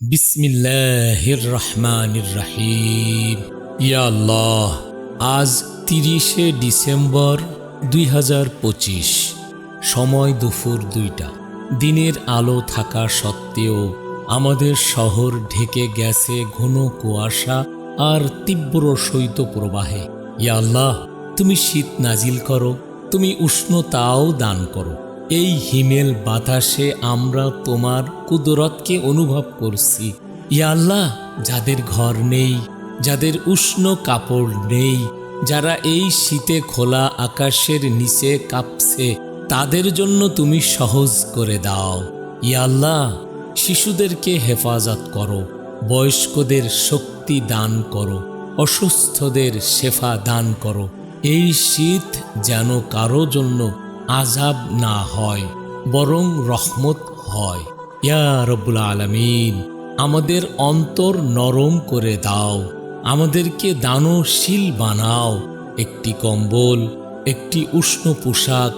বিসমিল্লাহির রহমানির রাহিম ইয়া আল্লাহ, আজ তিরিশে ডিসেম্বর দুই হাজার পঁচিশ, সময় দুপুর দুইটা। দিনের আলো থাকা সত্ত্বেও আমাদের শহর ঢেকে গেছে ঘন কুয়াশা আর তীব্র শৈত্যপ্রবাহে। ইয়া আল্লাহ, তুমি শীত নাজিল করো, তুমি উষ্ণতাও দান করো। এই হিমেল বাতাসে আমরা তোমার কুদরতকে অনুভব করছি। ইয়া আল্লাহ, যাদের ঘর নেই, যাদের উষ্ণ কাপড় নেই, যারা এই শীতে খোলা আকাশের নিচে কাঁপছে, তাদের জন্য তুমি সহজ করে দাও। ইয়া আল্লাহ, শিশুদেরকে হেফাজত করো, বয়স্কদের শক্তি দান করো, অসুস্থদের শেফা দান করো। এই শীত যেন কারও জন্য আজাব না হয়, বরং রহমত হয়। ইয়া রব্বুল আলমিন, আমাদের অন্তর নরম করে দাও। আমাদেরকে দানশীল বানাও। একটি কম্বল, একটি উষ্ণ পোশাক,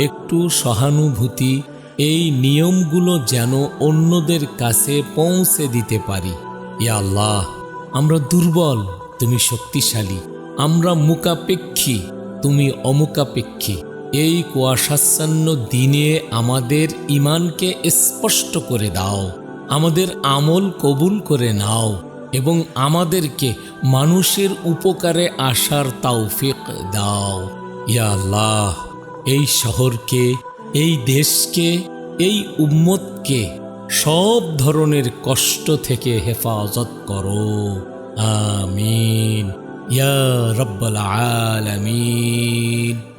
একটু সহানুভূতি, এই নিয়মগুলো যেন অন্যদের কাছে পৌঁছে দিতে পারি। ইয়া আল্লাহ, আমরা দুর্বল, তুমি শক্তিশালী, আমরা মুকাপেক্ষী তুমি অমুকাপেক্ষী এই কুয়াশাচ্ছন্ন দিনে আমাদের ইমানকে স্পষ্ট করে দাও, আমাদের আমল কবুল করে নাও এবং আমাদেরকে মানুষের উপকারে আসার তৌফিক দাও। ইয়া আল্লাহ, এই শহরকে, এই দেশকে, এই উম্মতকে সব ধরনের কষ্ট থেকে হেফাজত করো। আমিন। ইয়া রব্বাল আলামিন।